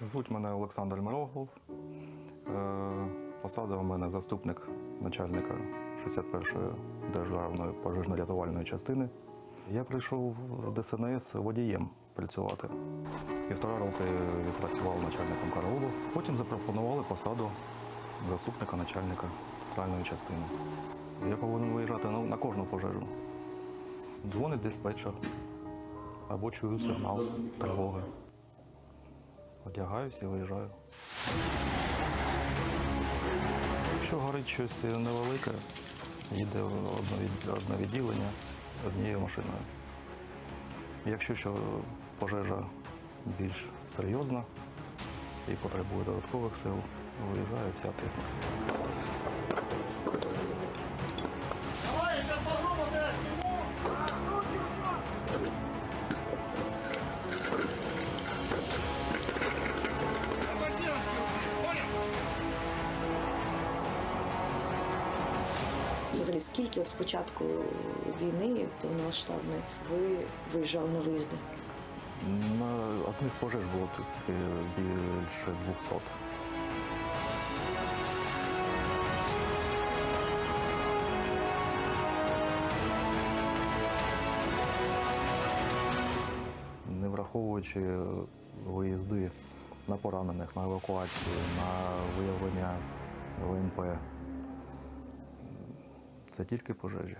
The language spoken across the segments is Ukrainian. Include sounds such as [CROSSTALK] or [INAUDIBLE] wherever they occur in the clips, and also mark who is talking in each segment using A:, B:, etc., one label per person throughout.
A: Звуть мене Олександр Мирогов. Е, Посада у мене заступник начальника 61-ї державної пожежно-рятувальної частини. Я прийшов в ДСНС водієм працювати. Півтора роки відпрацював начальником караулу. Потім запропонували посаду заступника начальника центральної частини. Я повинен виїжджати на кожну пожежу. Дзвонить диспетчер або чую сигнал тривоги. Одягаюся і виїжджаю. Якщо горить щось невелике, їде одне, відділення однією машиною. Якщо що пожежа більш серйозна і потребує додаткових сил, виїжджає вся техніка.
B: З початку війни повномасштабної ви виїжджали на виїзди?
A: На одних пожеж було тільки більше 200. Не враховуючи виїзди на поранених, на евакуацію, на виявлення ВНП. Це тільки пожежі.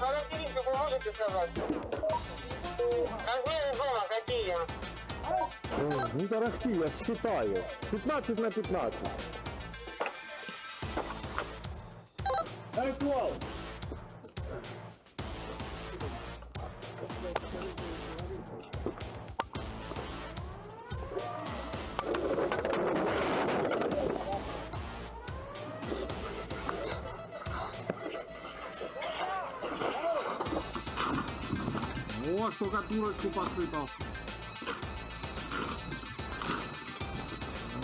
C: Характеристику можете сказать? Какие?
D: Не тарахти, я считаю. 15 на 15. Клау!
E: О, штукатурочку посыпал.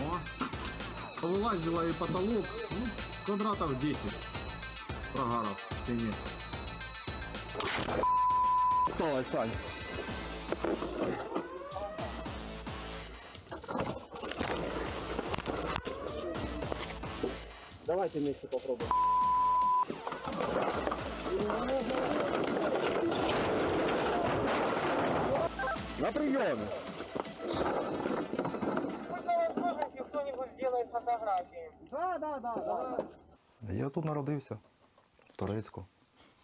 E: О. Вылазила и потолок. Ну, квадратов 10 прогаров в стене.
D: Давай, Сань. Давайте вместе попробуем. На
C: возможности кто-нибудь сделает фотографии.
A: Я тут народився, в Турецьку.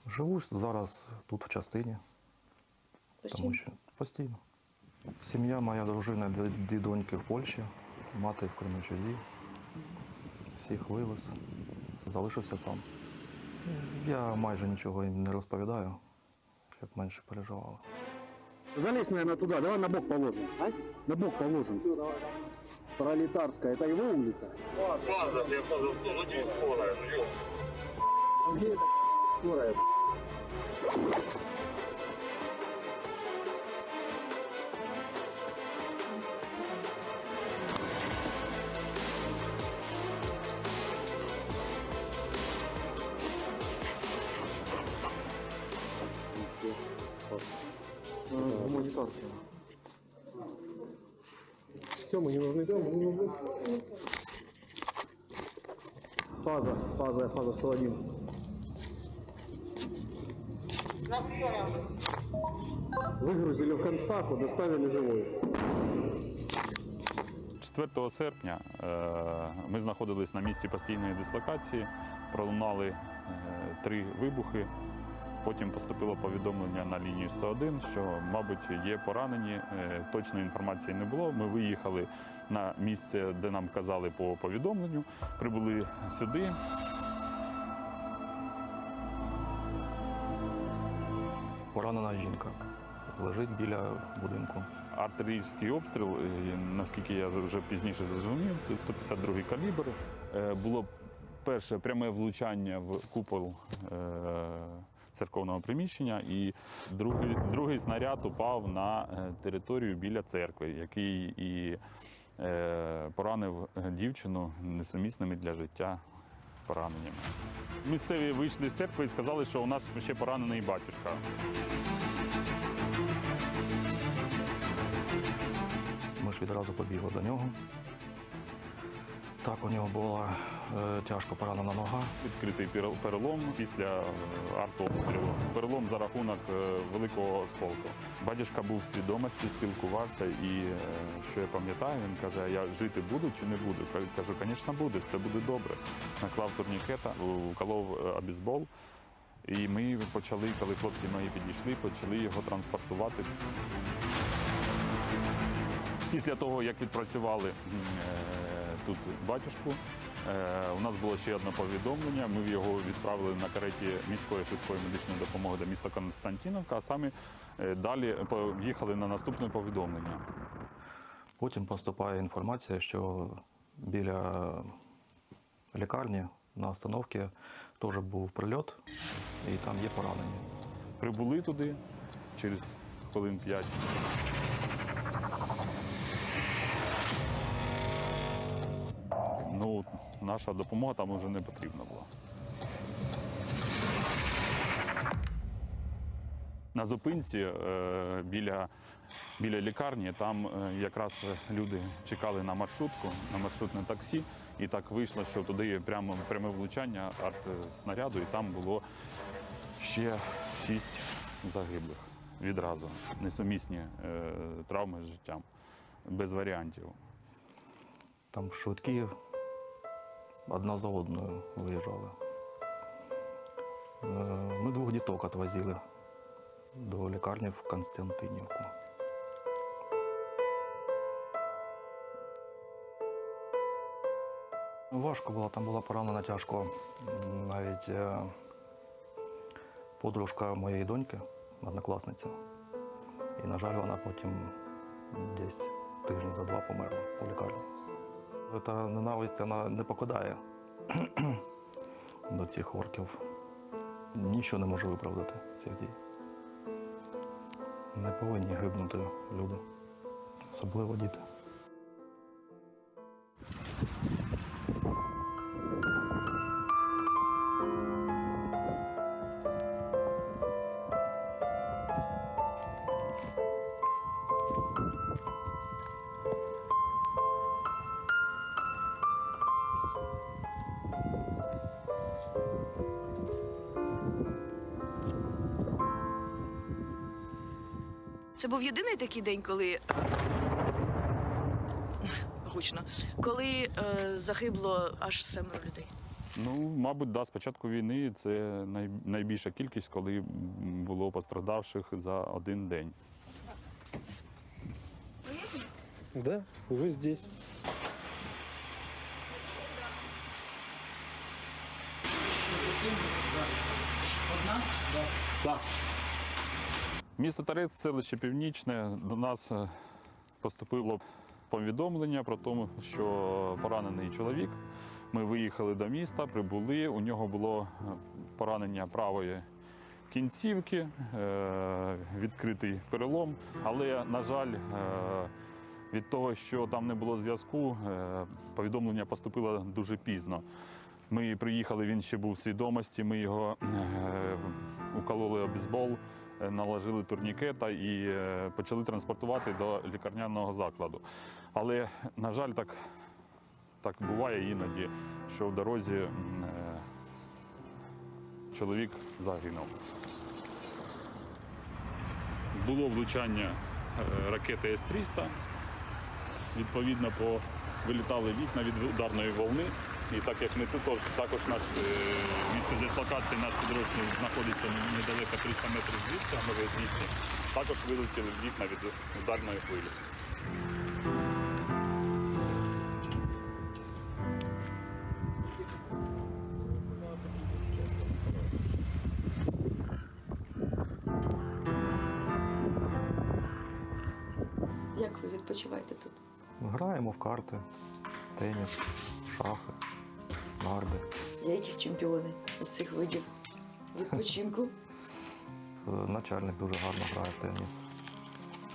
A: Живу зараз тут в частині, тому що постійно. Сім'я, моя дружина, дві, доньки в Польщі, мати в Кременчуді. Всіх вивез, залишився сам. Я майже нічого їм не розповідаю, щоб менше переживали.
D: Залезь, наверное, туда. Давай на бок положим. На бок положим. Пролетарская. Это его улица? Где скорая? Гуманитарка. Все, мы не нужны, все, мы не нужны. Фаза, фаза, фаза 101. Выгрузили в констаху, доставили живой.
F: 4 серпня е, ми знаходились на місці постійної дислокації, пролунали е, три вибухи. Потім поступило повідомлення на лінію 101, що, мабуть, є поранені. Е, Точної інформації не було. Ми виїхали на місце, де нам казали по повідомленню. Прибули сюди.
A: Поранена жінка лежить біля будинку.
F: Артилерійський обстріл, е, наскільки я вже пізніше зрозумів, це 152 калібр. Е, Було перше пряме влучання в купол е, церковного приміщення, і другий, другий снаряд упав на територію біля церкви, який і поранив дівчину несумісними для життя пораненнями. Місцеві вийшли з церкви і сказали, що у нас ще поранений батюшка.
A: Ми ж відразу побігли до нього. Так, у нього була е, тяжко поранена нога.
F: Відкритий перелом після е, артобстрілу. Перелом за рахунок е, великого осколку. Батюшка був в свідомості, спілкувався, і е, що я пам'ятаю, він каже: я жити буду чи не буду? Кажу, звісно, будеш, все буде добре. Наклав турнікета, уколов обізбол. І ми почали, коли хлопці мої підійшли, почали його транспортувати. Після того, як відпрацювали тут батюшку, е, у нас було ще одне повідомлення. Ми його відправили на кареті міської швидкої медичної допомоги до міста Константіновка, а самі е, далі поїхали на наступне повідомлення.
A: Потім поступає інформація, що біля лікарні на остановці теж був прильот, і там є поранені.
F: Прибули туди через хвилин п'ять. Ну, наша допомога там вже не потрібна була. На зупинці е, біля, біля лікарні там е, якраз люди чекали на маршрутку, на маршрутне таксі, і так вийшло, що туди прямо пряме влучання артснаряду, і там було ще шість загиблих відразу. Несумісні е, травми з життям, без варіантів.
A: Там швидкі одна за одною виїжджали. Е, Ми двох діток відвозили до лікарні в Константинівку. Важко було, там була поранена тяжко. Навіть е, подружка моєї доньки, однокласниця. І, на жаль, вона потім десь тижні за два померла у лікарні. Та ненависть вона не покидає до цих орків. Нічого не може виправдати цих дій. Не повинні гибнути люди, особливо діти.
G: Це був єдиний такий день, коли гучно, коли е, загибло аж семеро людей.
F: Ну, мабуть, да, з початку війни це най, найбільша кількість, коли було пострадавших за один день.
D: Да, уже здесь.
F: Місто Тарець, селище Північне. До нас е, поступило повідомлення про те, що поранений чоловік. Ми виїхали до міста, прибули. У нього було е, поранення правої кінцівки, е, відкритий перелом. Але, на жаль, від того, що там не було зв'язку, повідомлення поступило дуже пізно. Ми приїхали, він ще був в свідомості. Ми його укололи обізбол, наложили турнікета і е, почали транспортувати до лікарняного закладу. Але, на жаль, так, так буває іноді, що в дорозі е, чоловік загинув. Було влучання е, ракети С-300. Відповідно, по вилітали вікна від ударної волни. І так як ми тут також наш е, місце дислокації, наш підрозділ знаходиться недалеко 300 метрів звідси, а може 200, також вилетіли вікна від ударної хвилі.
B: Як ви відпочиваєте тут?
A: Граємо в карти, теніс, шахи, нарди.
B: Є якісь чемпіони з цих видів відпочинку?
A: Е, Начальник дуже гарно грає в теніс.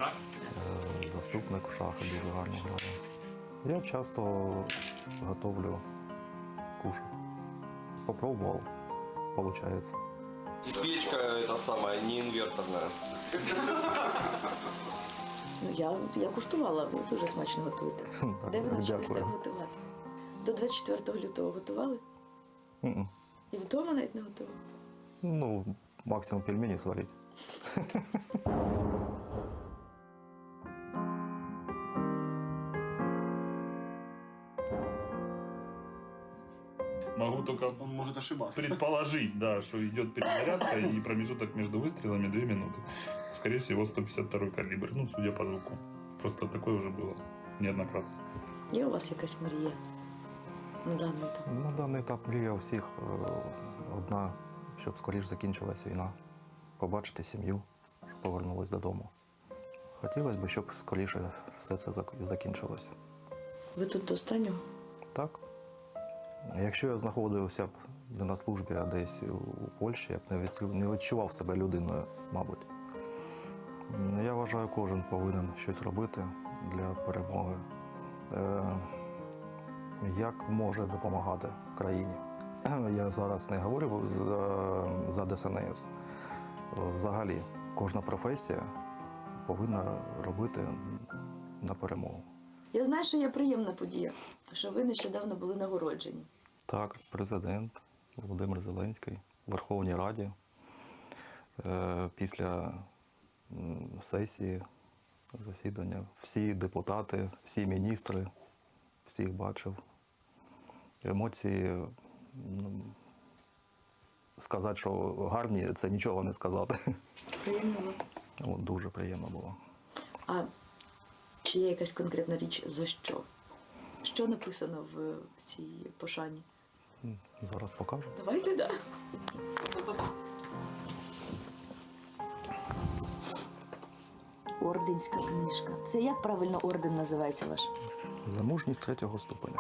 A: Е, Заступник в шахи дуже гарно грає. Я часто готовлю кушать. Попробував, виходить.
H: И печка это самая, не инверторная.
B: Ну, я, я куштувала, ви дуже смачно готуєте. Де ви навчились так
A: Дякую.
B: готувати? До 24 лютого готували?
A: М-м.
B: І вдома навіть не готували?
A: Ну, максимум пельмені сварити.
F: Могу только
E: Он может ошибаться.
F: предположить, да, что идет перезарядка и промежуток между выстрелами 2 минуты. Скорее всего, 152 калибр, ну, судя по звуку. Просто такое уже было неоднократно.
B: Є у вас якась мрія? На даний етап?
A: На даний етап мрія у всіх е, одна, щоб скоріш закінчилась війна, побачити сім'ю, щоб повернулись додому. Хотілося б, щоб скоріше все це зак- закінчилось.
B: Ви тут до останнього?
A: Так. Якщо я знаходився б на службі, а десь у Польщі, я б не відчув- не відчував себе людиною, мабуть. Я вважаю, кожен повинен щось робити для перемоги. Як може допомагати країні? [CLEARS THROAT] Я зараз не говорю за, за ДСНС. Взагалі, кожна професія повинна робити на перемогу.
B: Я знаю, що є приємна подія, що ви нещодавно були нагороджені.
A: Так, президент Володимир Зеленський в Верховній Раді е, після сесії засідання всі депутати, всі міністри, всіх бачив. Емоції ну, сказати, що гарні, це нічого не сказати.
B: Приємно. вам.
A: Дуже приємно було.
B: А чи є якась конкретна річ за що? Що написано в, цій пошані?
A: Зараз покажу.
B: Давайте да. Орденська книжка. Це як правильно орден називається ваш?
A: За мужність третього ступеня.